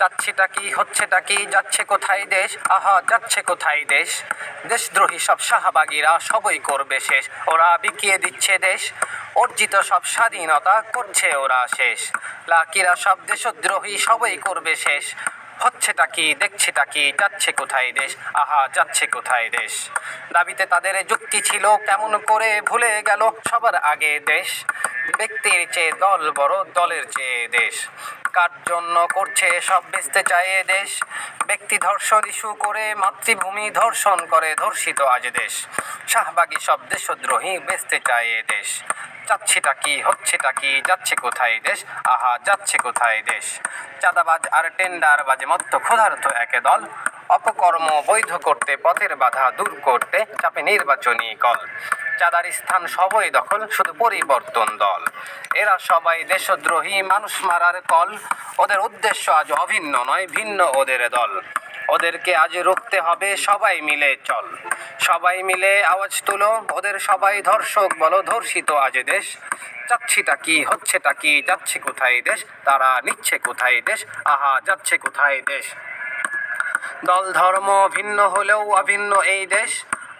চাচ্ছেটা কি, হচ্ছেটা কি, যাচ্ছে কোথায় দেশ? আহা, যাচ্ছে কোথায় দেশ? দেশদ্রোহী সব শাহবাগীরা, সবই করবে শেষ। ওরা বিকিয়ে দিচ্ছে দেশ। অর্জিত সব স্বাধীনতা করছে ওরা শেষ। লাকিরা সব দেশদ্রোহী, সবই করবে শেষ। হচ্ছেটা কি, দেখছেটা কি, যাচ্ছে কোথায় দেশ? আহা, যাচ্ছে কোথায় দেশ? দাবিতে তাদের যুক্তি ছিল, কেমন করে ভুলে গেল সবার আগে দেশ। ব্যক্তির চেয়ে দল বড় দলের চেয়ে দেশ। কার জন্য করছে সব বেচতে চায় দেশ? ব্যক্তি ধর্ষণ ইস্যু করে মাতৃভূমি ধর্ষণ করে ধর্ষিত আজ দেশ। শাহবাগী সব দেশদ্রোহী বেচতে চায় দেশ। যাচ্ছেটা কি, হচ্ছেটা কি, যাচ্ছে কোথায় দেশ? আহা, যাচ্ছে কোথায় দেশ? চাঁদাবাজ আর টেন্ডার বাজে মত্ত ক্ষুধার্ত একে দল। অপকর্ম বৈধ করতে, পথের বাধা দূর করতে, চাপে নির্বাচনী কল। চাঁদার স্থান সবই দখল, শুধু পরিবর্তন দল। এরা সবাই দেশদ্রোহী, মানুষ মারার কল। ওদের উদ্দেশ্য আজ অভিন্ন নয়, ভিন্ন ওদের দল। ওদেরকে আজ রুখতে হবে সবাই মিলে চল। সবাই মিলে আওয়াজ তুলো, ওদের সবাই ধর্ষক বলো, ধর্ষিত আজ দেশ। যাচ্ছেটা কি, হচ্ছেটা কি, যাচ্ছে কোথায় দেশ? তারা নিচ্ছে কোথায় দেশ? আহা, যাচ্ছে কোথায় দেশ? দল ধর্ম ভিন্ন হলেও অভিন্ন এই দেশ।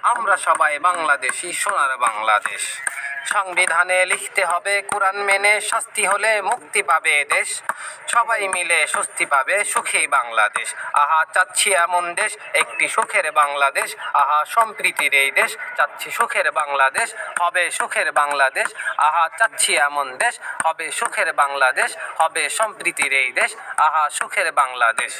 আমরা সবাই বাংলাদেশি, সোনার বাংলাদেশ। সংবিধানে লিখতে হবে, কোরআন মেনে শাস্তি হলে মুক্তি পাবে দেশ। সবাই মিলে স্বস্তি পাবে সুখী বাংলাদেশ। আহা, চাচ্ছি এমন দেশ, একটি সুখের বাংলাদেশ। আহা, সম্প্রীতির এই দেশ, চাচ্ছি সুখের বাংলাদেশ, হবে সুখের বাংলাদেশ। আহা, চাচ্ছি এমন দেশ, হবে সুখের বাংলাদেশ, হবে সম্প্রীতির এই দেশ। আহা, সুখের বাংলাদেশ।